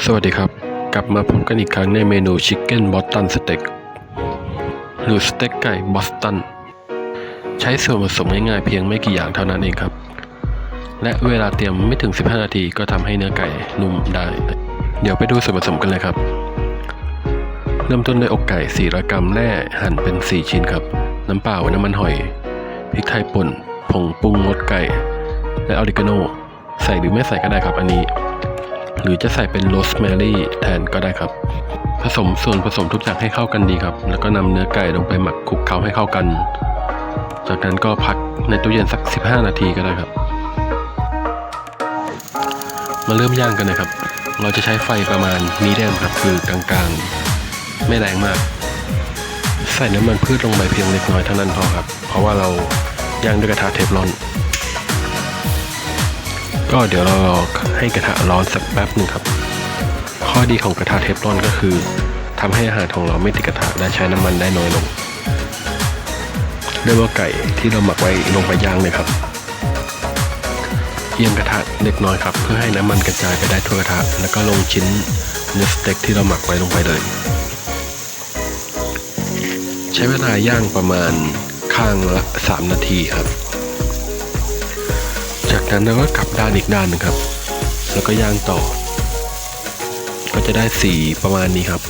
สวัสดีครับ กลับมาพบกันอีกครั้งในเมนูชิคเก้นบอสตันสเต็กหรือสเต็กไก่บอสตัน ใช้ส่วนผสมง่ายๆเพียงไม่กี่อย่างเท่านั้นเองครับ และเวลาเตรียมไม่ถึง 15 นาทีก็ทำให้เนื้อไก่นุ่มได้ เดี๋ยวไปดูส่วนผสมกันเลยครับ เริ่มต้นด้วยอกไก่400กรัมแร่หั่นเป็น 4 ชิ้นครับ น้ำเปล่าน้ำมันหอย พริกไทยป่น ผงปรุงรสไก่ และออริกาโน ใส่หรือไม่ใส่ก็ได้ครับอันนี้ หรือจะใส่เป็นโรสแมรี่แทนก็ได้ครับ ผสมส่วนผสมทุกอย่างให้เข้ากันดีครับ แล้วก็นำเนื้อไก่ลงไปหมักคลุกเคล้าให้เข้ากัน จากนั้นก็พักในตู้เย็นสัก 15 นาทีก็ได้ครับ มาเริ่มย่างกันนะครับ เราจะใช้ไฟประมาณมีเดียมครับคือกลางๆ ไม่แรงมาก ใส่น้ำมันพืชลงไปเพียงเล็กน้อยเท่านั้นพอครับ เพราะว่าเราย่างด้วยกระทะเทฟลอน ก็เดี๋ยวเรารอให้กระทะร้อนสักแป๊บหนึ่งครับ ข้อดีของกระทะเทฟลอนก็คือทำให้อาหารของเราไม่ติดกระทะและใช้น้ำมันได้น้อยลงเริ่มเอาไก่ที่เราหมักไว้ลงไปย่างเลยครับเอียงกระทะเล็กน้อยครับ เพื่อให้น้ำมันกระจายไปได้ทั่วกระทะแล้วก็ลงชิ้นเนื้อสเต็กที่เราหมักไว้ลงไปเลย ใช้เวลาย่างประมาณข้างละ 3 นาทีครับ จากนั้นเราก็กลับด้านอีกด้านหนึงครับ แล้วก็ย่างต่อ ก็จะได้สีประมาณนี้ครับ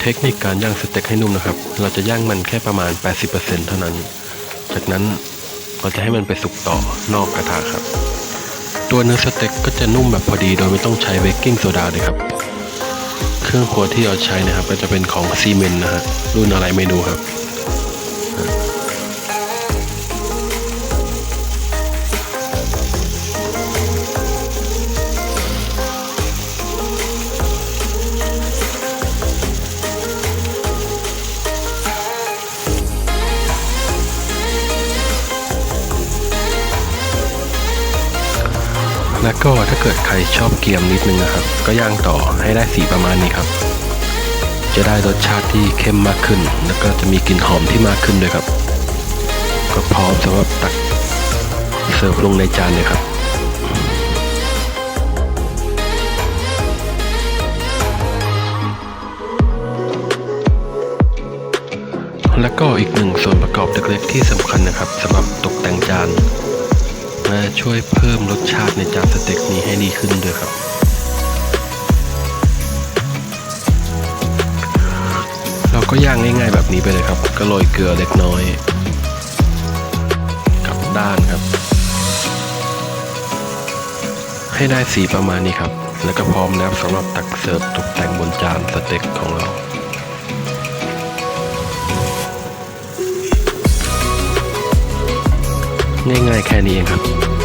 เทคนิคการย่างสเต็กให้นุ่มนะครับ เราจะย่างมันแค่ประมาณ 80%เท่านั้น จากนั้นเราจะให้มันไปสุกต่อนอกกระทะครับ ตัวเนื้อสเต็กก็จะนุ่มแบบพอดีโดยไม่ต้องใช้เบกกิ้งโซดาเลยครับ เครื่องครัวที่เราใช้นะครับ ก็จะเป็นของซีเมนต์นะฮะรุ่นอะไรไม่รู้ครับ แล้วก็ถ้าเกิดใครชอบเกียมนิดนึงนะครับ ก็ย่างต่อให้ได้สีประมาณนี้ครับ จะได้รสชาติที่เข้มมากขึ้น แล้วก็จะมีกลิ่นหอมที่มากขึ้นด้วยครับ ก็พร้อมสำหรับตักเสิร์ฟลงในจานเลยครับแล้วก็อีกหนึ่งส่วนประกอบเล็กๆที่สำคัญนะครับสำหรับตกแต่งจาน มาช่วยเพิ่มรสชาติในจานสเต็กนี้ให้ดีขึ้นด้วยครับเราก็ย่างง่ายๆแบบนี้ไปเลยครับ ก็โรยเกลือเล็กน้อย กับด้านครับ ให้ได้สีประมาณนี้ครับ แล้วก็พร้อมแล้วสำหรับตักเสิร์ฟตกแต่งบนจานสเต็กของเรา ง่ายๆแค่นี้เองครับ